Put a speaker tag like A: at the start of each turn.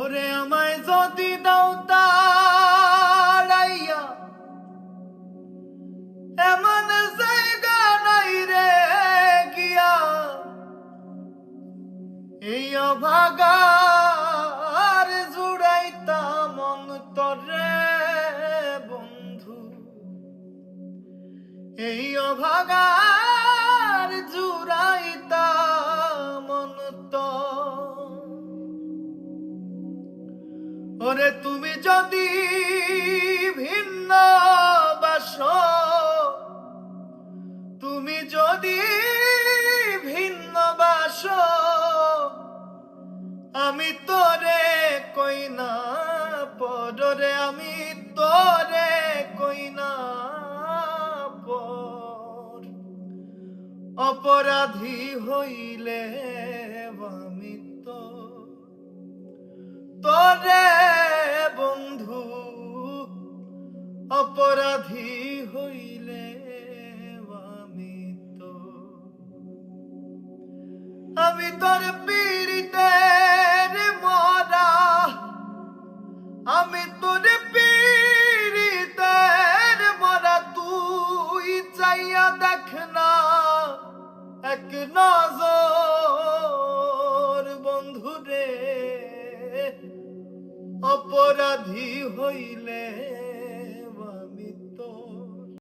A: ওরে আমায় যদি দাও তাড়াইয়া এমন জায়গা নাই রে গিয়া। এই অভাগার জুড়াইতাম অন্তরে বন্ধু। এই অভাগার ওরে তুমি যদি ভিন্ন বাস, তুমি যদি ভিন্ন বাস, আমি তোরে কই না পরে আমি তোরে কই না পর। অপরাধী হইলে আমি তো তোরে অপরাধী হইলে আমি তো আমি তোর পীড়িতের মরা। আমি তোর পীড়িতের মরা। তুই চাইয়া দেখ না এক নজর বন্ধুরে অপরাধী হইলে